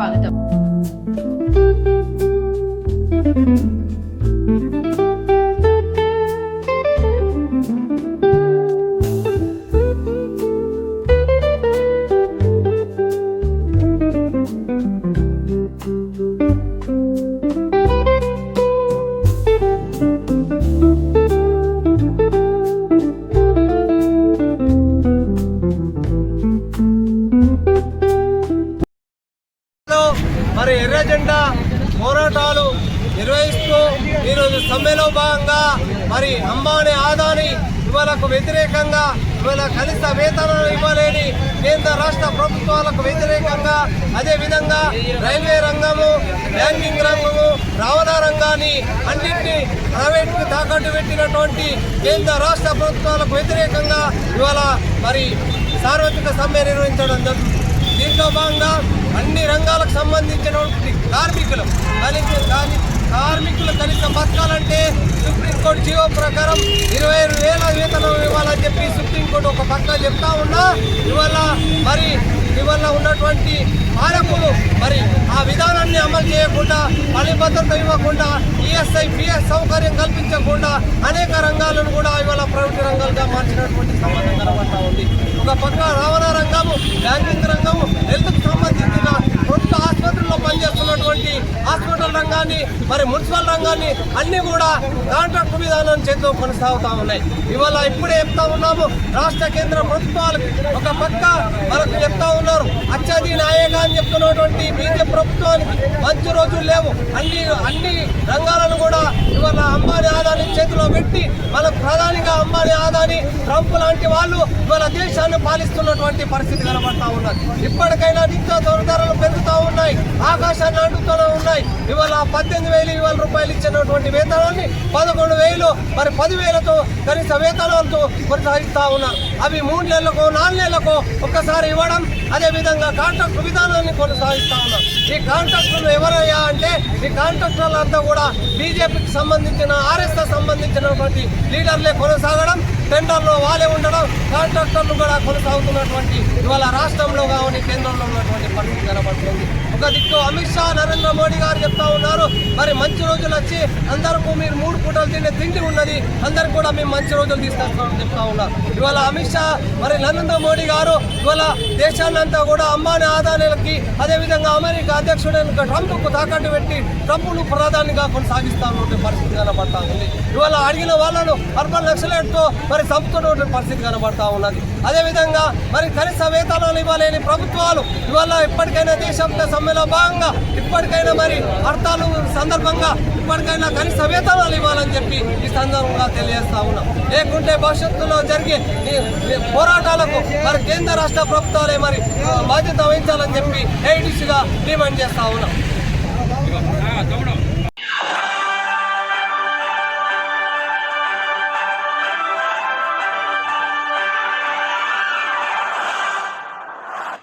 സ്വാഗതം మరి ఎర్ర జెండా పోరాటాలు నిర్వహిస్తూ ఈరోజు సమ్మెలో భాగంగా మరి అంబానీ ఆదాని ఇవాళకు వ్యతిరేకంగా ఇవాళ కనీస వేతనాలు ఇవ్వలేని కేంద్ర రాష్ట్ర ప్రభుత్వాలకు వ్యతిరేకంగా అదేవిధంగా రైల్వే రంగము బ్యాంకింగ్ రంగము రవాణా రంగాన్ని అన్నింటినీ ప్రైవేట్కు తాకట్టు పెట్టినటువంటి కేంద్ర రాష్ట్ర ప్రభుత్వాలకు వ్యతిరేకంగా ఇవాళ మరి సార్వత్రిక సమ్మె నిర్వహించడం జరుగుతుంది. దీంట్లో భాగంగా అన్ని రంగాలకు సంబంధించినటువంటి కార్మికులు కనీస కార్మికులు కనీస బతకాలంటే సుప్రీంకోర్టు జీవో ప్రకారం ఇరవై ఐదు వేల వేతనం ఇవ్వాలని చెప్పి సుప్రీంకోర్టు ఒక పక్క చెప్తా ఉన్నా ఇవాళ మరి ఇవాళ ఉన్నటువంటి పాలకులు మరి ఆ విధానాన్ని అమలు చేయకుండా పని భద్రత ఇవ్వకుండా ఈఎస్ఐ పిఎస్ సౌకర్యం కల్పించకుండా అనేక రంగాలను కూడా ఇవాళ ప్రైవేట్ రంగాలుగా మార్చినటువంటి సంబంధం కనబడతా ఒక పక్క రవాణా రంగము బ్యాంకింగ్ రంగము హెల్త్కు సంబంధించిన ప్రభుత్వ ఆసుపత్రుల్లో పనిచేస్తున్నటువంటి మున్సిపల్ రంగాన్ని మరి మున్సిపల్ రంగాన్ని అన్ని కూడా కాంట్రాక్ట్ విధానం చేతిలో కొనసాగుతా ఉన్నాయి. ఇవాళ ఇప్పుడే చెప్తా ఉన్నాము రాష్ట్ర కేంద్ర ప్రభుత్వాలకు ఒక పక్క మనకు చెప్తా ఉన్నారు అత్యధి నాయక అని చెప్తున్నటువంటి బీజేపీ ప్రభుత్వానికి మంచి రోజులు లేవు. అన్ని అన్ని రంగాలను కూడా ఇవాళ అంబానీ ఆదాని చేతిలో పెట్టి మన ప్రధానిగా అంబానీ ఆదాని ట్రంప్ లాంటి వాళ్ళు ఇవాళ దేశాన్ని పాలిస్తున్నటువంటి పరిస్థితి కనబడతా ఉన్నది. ఇప్పటికైనా నిత్య ధరలు పెరుగుతూ ఉన్నాయి. ఆకాశాన్ని అంటుతూనే ఉన్నాయి. ఇవాళ పద్దెనిమిది వేలు ఇవాళ రూపాయలు ఇచ్చినటువంటి వేతనాన్ని పదకొండు వేలు మరి పదివేలతో కనీస వేతనాలతో కొనసాగిస్తా ఉన్నారు. అవి మూడు నెలలకు నాలుగు నెలలకు ఒక్కసారి ఇవ్వడం అదేవిధంగా కాంట్రాక్టు కాంట్రాక్ట్ విధానాన్ని కొనసాగిస్తా ఉన్నారు. ఈ కాంట్రాక్టులు ఎవరయ్యా అంటే ఈ కాంట్రాక్టర్లంతా కూడా బీజేపీకి సంబంధించిన ఆర్ఎస్ఎస్ సంబంధించినటువంటి లీడర్లే కొనసాగడం టెండర్లో వాళ్ళే ఉండడం కాంట్రాక్టర్లు కూడా కొనసాగుతున్నటువంటి ఇవాళ రాష్ట్రంలో కావని కేంద్రంలో ఉన్నటువంటి పరిస్థితి కనబడుతుంది. ఒక దిక్కు అమిత్ షా నరేంద్ర మోడీ గారు చెప్తా ఉన్నారు. మరి మంచి రోజులు వచ్చి అందరికీ మీరు మూడు పూటలు తినే తిండి ఉన్నది అందరికి కూడా మేము మంచి రోజులు తీసుకొస్తామని చెప్తా ఉన్నారు ఇవాళ అమిత్ షా మరి నరేంద్ర మోడీ గారు ఇవాళ దేశాన్ని అంతా కూడా అంబానీ ఆదాయాలకి అదేవిధంగా అమెరికా అధ్యక్షుడైన ట్రంప్కు తాకట్టు పెట్టి ట్రంప్ను ప్రధానిగా కొనసాగిస్తా ఉన్నటువంటి పరిస్థితి కనబడతా ఉంది. ఇవాళ అడిగిన వాళ్ళను అర్బన్ లక్షలతో మరి చంపుతున్నటువంటి పరిస్థితి కనబడతా ఉన్నది. అదేవిధంగా మరి కనీస వేతనాలు ఇవ్వలేని ప్రభుత్వాలు ఇవాళ ఇప్పటికైనా దేశంలో సమ్మెలో భాగంగా ఇప్పటికైనా మరి హర్తాలు సందర్భంగా ఇప్పటికైనా కనీస వేతనాలు ఇవ్వాలని చెప్పి ఈ సందర్భంగా తెలియజేస్తా ఉన్నాం. లేకుంటే భవిష్యత్తులో జరిగే పోరాటాలకు మరి కేంద్ర రాష్ట్ర ప్రభుత్వాలే మరి బాధ్యత వహించాలని చెప్పి ఏడిసిగా డిమాండ్ చేస్తా ఉన్నాం.